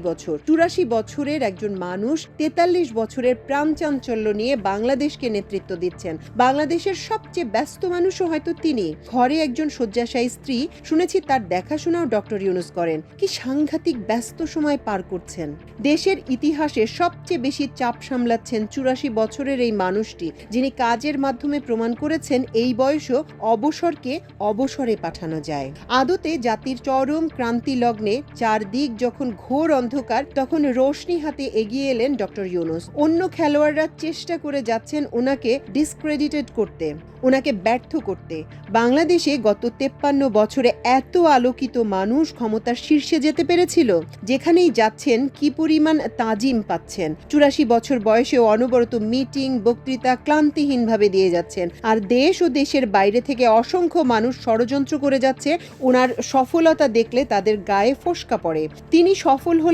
বছর। চুরাশি বছরের একজন মানুষ তেতাল্লিশ বছরের প্রাণ চাঞ্চল্য নিয়ে বাংলাদেশকে নেতৃত্ব দিচ্ছেন। বাংলাদেশের সবচেয়ে ব্যস্ত মানুষও হয়তো তিনি। ঘরে একজন শয্যাশায়ী স্ত্রী, শুনেছি তার দেখাশোনাও ডক্টর ইউনুস করেন। কি সাংঘাতিক ব্যস্ত সময় পার করছেন। দেশের ইতিহাসে সবচেয়ে বেশি চাপ সামলাচ্ছেন চুরাশি বছরের এই মানুষটি, যিনি কাজের মাধ্যমে প্রমাণ করেছেন এই বয়সও অবসরকে অবসরে পাঠানো যায়। আদতে জাতির চরম ক্রান্তি লগ্নে চারদিক যখন ঘোর অন্ধকার, তখন রোশনি হাতে এগিয়ে এলেন ডক্টর ইউনুস। অন্য খেলোয়াড়রা চেষ্টা করে যাচ্ছেন ওনাকে ডিসক্রেডিটেড করতে, ওনাকে ব্যর্থ করতে। বাংলাদেশে গত তেপ্পান্ন বছরে এত আলোকিত মানুষ ক্ষমতার শীর্ষে যেতে পেরেছিল, যেখানেই যাচ্ছেন, কি পরিমাণ তাজিম পাচ্ছেন। চুরাশি বছর বয়সে অনবরত মিটিং, বক্তৃতা ক্লান্তিহীনভাবে দিয়ে যাচ্ছেন। আর দেশ ও দেশের বাইরে থেকে অসংখ্য মানুষ ষড়যন্ত্র করে যাচ্ছে, ওনার সফলতা দেখলে তাদের গায়ে ফোসকা পড়ে। তিনি সফল হলে